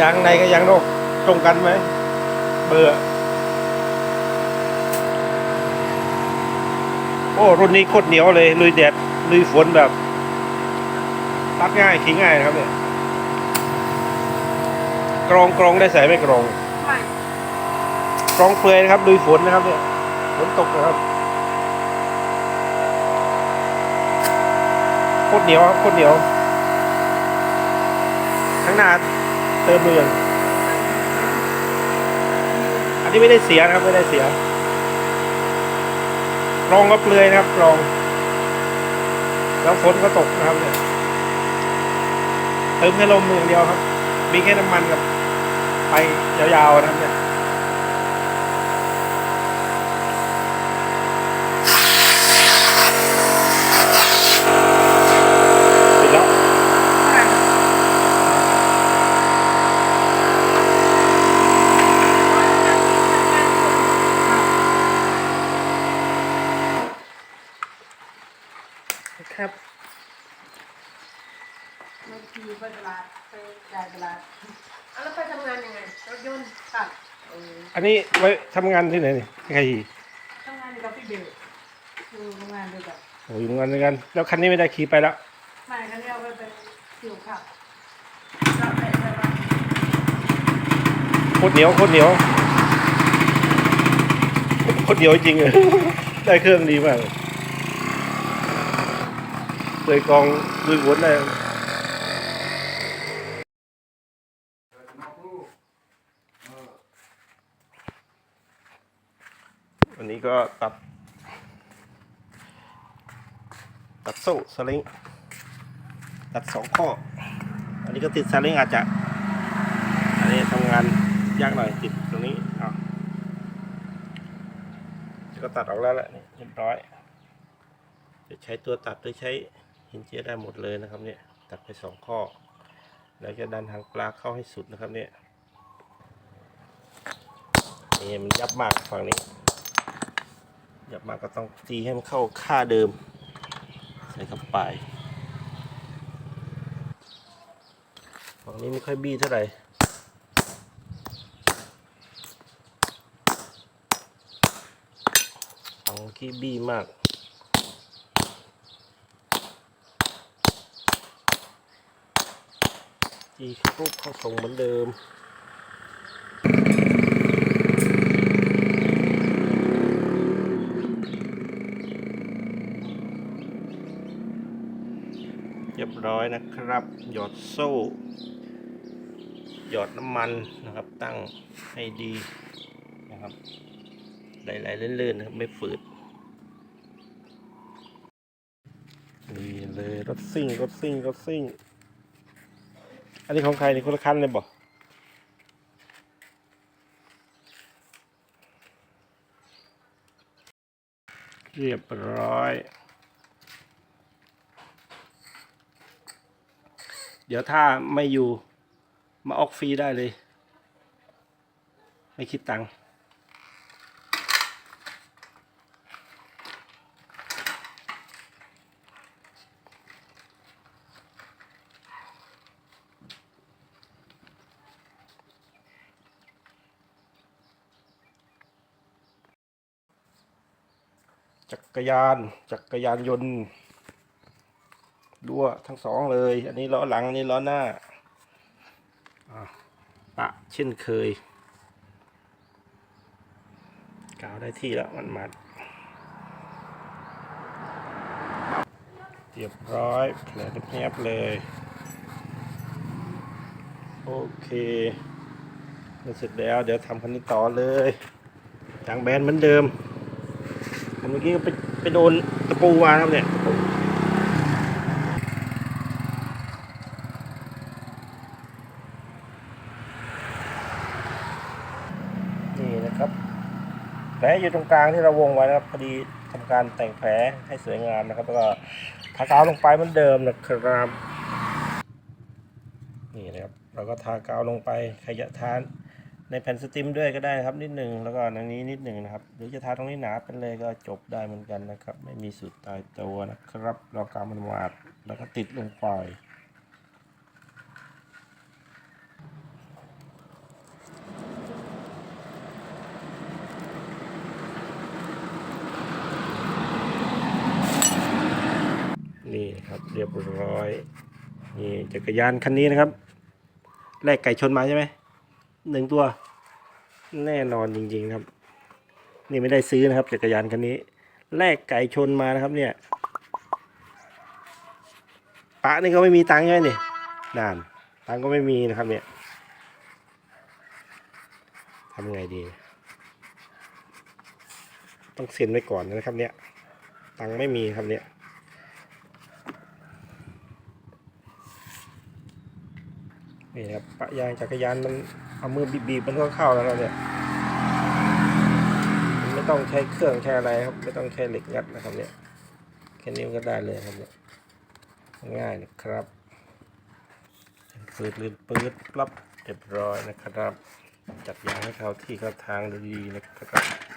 ยางในกับยางนอกตรงกันไหมเบอร์โอ้รุ่นนี้โคตรเหนียวเลยลุยแดดลุยฝนแบบตัดง่ายขี่ง่ายนะครับเนี่ยกรองกรองได้ใส่ไม่กรองไม่กรองเปลือยนะครับลุยฝนนะครับเนี่ยฝนตกนะครับโคตรเหนียวครับโคตรเหนียวข้างหน้า ติมดูยังอันนี้ไม่ได้เสียนะครับไม่ได้เสียรองก็เปลือยนะครับรอง แล้วฝนก็ตกนะครับเนี่ยเติมแค่ลมอย่างเดียวครับ มีแค่น้ำมันกับไปยาวๆนะครับเนี่ย ปิดแล้ว ครับ บางทีไปตลาดไปจ่ายตลาดอะแล้วไปทำงานยังไงรถยนต์ค่ะเอออันนี้ไว้ทำงานที่ไหนนี่ใครขี่ทำงานอยู่กับพี่เบลอยู่โรงงานเดียวกันโอ้ยทำงานด้วยกัน แล้วคันนี้ไม่ได้ขี่ไปแล้วไม่ครั้งนี้เอาไปไปเกี่ยวข้าวรับไปไปบ้านโคตรเหนียวโคตรเหนียวโคตรเหนียวจริงเลย ได้เครื่องดีมากเลยเปลยกองลุยวนได้ วันนี้ก็ตัด ตัดโซ่สลิงตัดสองข้อ อันนี้ก็ติดสลิงอาจจะ อันนี้ทำงานยากหน่อยติดตรงนี้เอาก็ตัดออกแล้วแหละนี่เรียบร้อย จะใช้ตัวตัดหรือใช้หินเจียได้หมดเลยนะครับเนี่ยตัดไปสองข้อ แล้วจะดันทางปลาเข้าให้สุดนะครับเนี่ยนี่มันยับมากฝั่งนี้ ยับมากก็ต้องตีให้มันเข้าค่าเดิม ใส่เข้าไปฝั่งนี้ไม่ค่อยบี้เท่าไหร่ของที่บี้มากจีปุ๊บเข้าส่งเหมือนเดิม เรียบร้ อยนะครับ หยอดโซ่ หยอดน้ำมันนะครับ ตั้งให้ดีนะครับไหลๆลื่อนๆนะครับไม่ฝืดนี่เลยรถซิ่งรถซิ่งรถซิ่ง อันนี้ของใครนี่คนละคันเลยบอกเรียบร้อย เดี๋ยวถ้าไม่อยู่มาออกฟรีได้เลย ไม่คิดตังค์จักรยาน จักรยานยนต์ รั่วทั้งสองเลย อันนี้ล้อหลังอันนี้ล้อหน้าอะปะเช่นเคยกาวได้ที่แล้วมันมัดเรียบร้อยแผลแนบเลย โอเคเสร็จแล้ว เดี๋ยวทำคันนี้ต่อเลยจางแบนเหมือนเดิมผมเมื่อกี้ก็ไปไปโดนตะปูมาครับเนี่ยตะปูนี่นะครับ แผล อยู่ตรงกลางที่เราวงไว้นะครับพอดีทำการแต่งแผลให้สวยงามนะครับ แล้วก็ทากาวลงไปเหมือนเดิมนะครับ นี่นะครับ เราก็ทากาวลงไปใครจะทานในแผ่นสติมด้วยก็ได้นะครับนิดหนึ่งแล้วก็ตรงนี้นิดหนึ่งนะครับ หรือจะทาตรงนี้หนาเป็นเลยก็จบได้เหมือนกันนะครับ ไม่มีสูตรตายตัวนะครับ เรากำมันวาดแล้วก็ติดลงไป เรียบร้อยนี่จักรยานคันนี้นะครับแลกไก่ชนมาใช่ไหมหนึ่งตัว แน่นอนจริงๆครับ นี่ไม่ได้ซื้อนะครับจักรยานคันนี้แลกไก่ชนมานะครับ เนี่ยปะนี่ก็ไม่มีตังค์ใช่ไหมนี่นานตังค์ก็ไม่มีนะครับ เนี่ยทำไงดี ต้องเซ็นไว้ก่อนนะครับ เนี่ย ตังค์ไม่มีครับเนี่ย นี่ครับปะยางจักรยานมันเอามือบีบๆมันก็เข้าแล้วเนี่ยไม่ต้องใช้เครื่องใช้อะไรครับ ไม่ต้องใช้เหล็กงัดนะครับเนี่ยแค่นี้มันก็ได้เลยครับเนี่ยง่ายนะครับปืดลื่นปืดปรับเรียบร้อยนะครับ จัดยางให้เขาที่เขาทางดีๆนะครับ